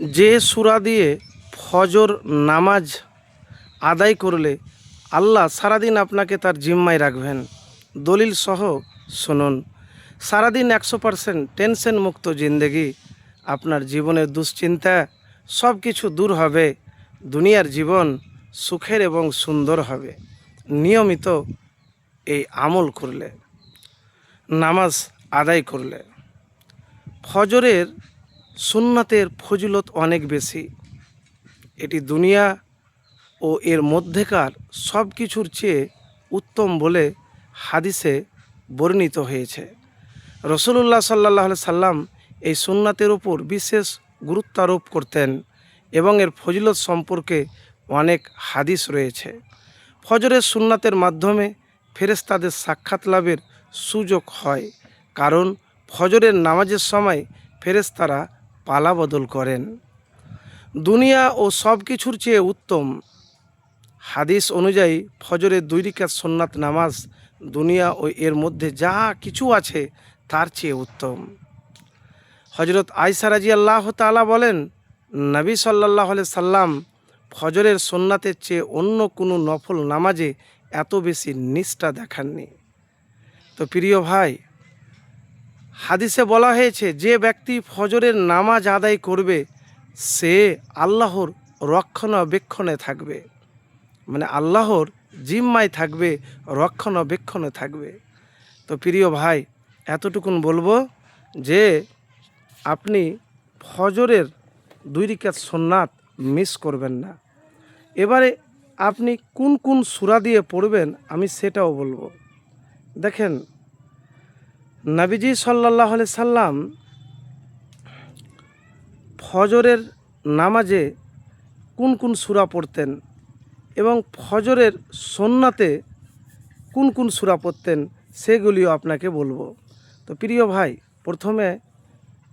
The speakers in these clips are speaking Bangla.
যে সুরা দিয়ে ফজর নামাজ আদায় করলে আল্লাহ সারাদিন আপনাকে তার জিম্মায় রাখবেন। দলিল সহ শুনুন। সারাদিন একশো পারসেন্ট টেনশন মুক্ত জিন্দেগি। আপনার জীবনের দুশ্চিন্তা সব কিছু দূর হবে। দুনিয়ার জীবন সুখের এবং সুন্দর হবে। নিয়মিত এই আমল করলে, নামাজ আদায় করলে। ফজরের সুন্নাতের ফজিলত অনেক বেশি। এটি দুনিয়া ও এর মধ্যেকার সব কিছুর চেয়ে উত্তম বলে হাদিসে বর্ণিত হয়েছে। রসুল্লাহ সাল্লাহ সাল্লাম এই সুন্নাতের ওপর বিশেষ গুরুত্ব আরোপ করতেন এবং এর ফজিলত সম্পর্কে অনেক হাদিস রয়েছে। ফজরের সুন্নাতের মাধ্যমে ফেরেস্তাদের সাক্ষাৎ লাভের সুযোগ হয়, কারণ ফজরের নামাজের সময় ফেরেস্তারা পালা বদল করেন। দুনিয়া ও সব কিছুর চেয়ে উত্তম। হাদিস অনুযায়ী, ফজরের দুই রিকাত সোননাথ নামাজ দুনিয়া ও এর মধ্যে যা কিছু আছে তার চেয়ে উত্তম। হজরত আয়সা রাজি আল্লাহ তালা বলেন, নবী সাল্লাহ সাল্লাম ফজরের সোননাথের চেয়ে অন্য কোনো নফল নামাজে এত বেশি নিষ্ঠা দেখাননি। তো প্রিয় ভাই হাদিসে বলা হয়েছে, যে ব্যক্তি ফজরের নামাজ আদায় করবে, সে আল্লাহর রক্ষণাবেক্ষণে থাকবে। মানে আল্লাহর জিম্মায় থাকবে, রক্ষণাবেক্ষণে থাকবে। তো প্রিয় ভাই, এতটুকুন বলব যে, আপনি ফজরের দুই রিকাত সোননাথ মিস করবেন না। এবারে আপনি কোন কোন সুরা দিয়ে পড়বেন, আমি সেটাও বলব। দেখেন নাবিজি সাল্লাহ সাল্লাম ফজরের নামাজে কোন কোন সুরা পড়তেন এবং ফজরের সন্নাতে কোন কোন সুরা পড়তেন সেগুলিও আপনাকে বলব। তো প্রিয় ভাই, প্রথমে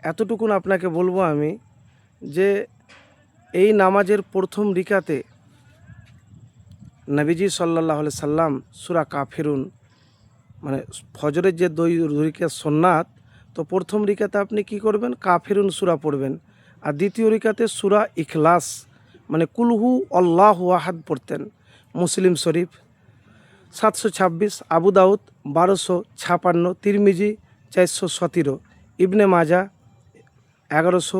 এতটুকুন আপনাকে বলব আমি যে এই নামাজের প্রথম রিকাতে নবীজি সাল্লাহ সাল্লাম সুরা কাফিরুন ফজরের যে দুই রিকা সোননাথ, তো প্রথম রিকাতে আপনি কি করবেন? কাফেরুন সুরা পড়বেন। আর দ্বিতীয় রিকাতে সুরা ইখলাস মানে কুলহু আল্লাহ ওয়াহাদ পড়তেন, মুসলিম শরীফ। সাতশো ছাব্বিশ, আবু দাউদ, বারোশো ছাপান্ন, তিরমিজি, চারশো সতেরো, ইবনে মাজা, এগারোশো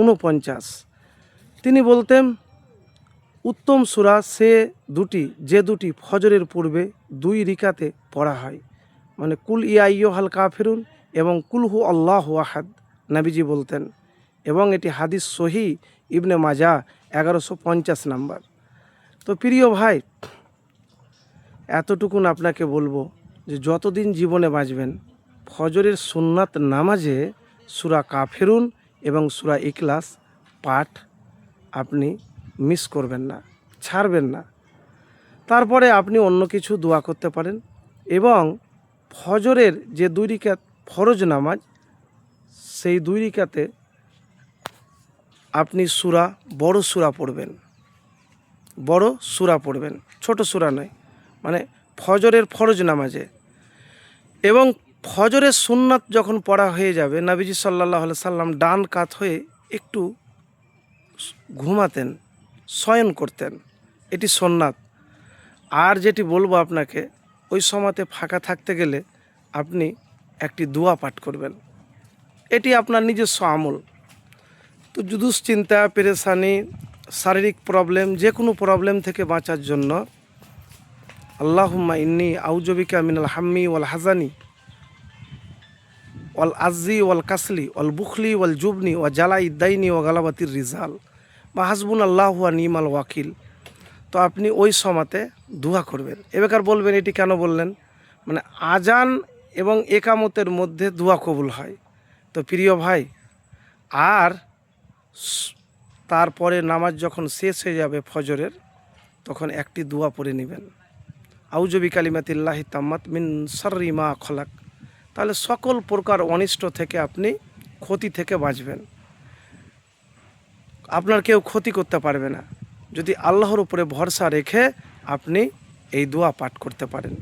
উনপঞ্চাশ। তিনি বলতেন, উত্তম সুরা সে দুটি, যে দুটি ফজরের পূর্বে দুই রিকাতে পড়া হয়। মানে কুল ইয়াইয় হাল কাফিরুন এবং কুলহু আল্লাহ ওয়াহাদ নাবিজি বলতেন। এবং এটি হাদিস সহি ইবনে মাজা এগারোশো পঞ্চাশ নাম্বার। তো প্রিয় ভাই, এতটুকুন আপনাকে বলব যে যতদিন জীবনে বাঁচবেন, ফজরের সুন্নাত নামাজে সুরা কাফেরুন এবং সুরা ইকলাস পাঠ আপনি মিস করবেন না, ছাড়বেন না। তারপরে আপনি অন্য কিছু দোয়া করতে পারেন এবং ফজরের যে দুই রিকাত ফরজ নামাজ, সেই দুই রিকাতে আপনি সুরা, বড় সুরা পড়বেন। বড় সুরা পড়বেন, ছোট সুরা নয় মানে ফজরের ফরজ নামাজে। এবং ফজরের সুন্নাত যখন পড়া হয়ে যাবে, নাবিজি সাল্লাহ সাল্লাম ডান কাত হয়ে একটু ঘুমাতেন, শয়ন করতেন। এটি সোননাথ আর যেটি বলব আপনাকে, ওই সময়তে ফাঁকা থাকতে গেলে আপনি একটি দোয়া পাঠ করবেন। এটি আপনার নিজস্ব আমল। তো দুশ্চিন্তা, পেরেশানি, শারীরিক প্রবলেম, যে কোনো প্রবলেম থেকে বাঁচার জন্য আল্লাহুম্মা ইন্নি আউজবিকা মিনাল হাম্মি ওয়াল হাজানি ওয়াল আজি ওয়াল কাসলি, ওয়াল বুখলি, ওয়াল জুবনি, ওয়া জালা ইদ্দাইনি ও গালাবাতির রিজাল। বা হাসবুন আল্লাহ ওয়া নিমাল ওয়াকিল। তো আপনি ওই সমাতে দোয়া করবেন। এবার বলবেন, এটি কেন বললেন? মানে আজান এবং একামতের মধ্যে দোয়া কবুল হয়। তো প্রিয় ভাই, আর তারপরে নামাজ যখন শেষ হয়ে যাবে ফজরের, তখন একটি দোয়া পড়ে নেবেন। আউজবি কালিমাতিল্লাহি তাম্মাত মিন সারিমা খলাক। তাহলে সকল প্রকার অনিষ্ট থেকে আপনি ক্ষতি থেকে বাঁচবেন। আপনার কেউ ক্ষতি করতে পারবে না। যদি আল্লাহর উপরে ভরসা রেখে আপনি এই দোয়া পাঠ করতে পারেন।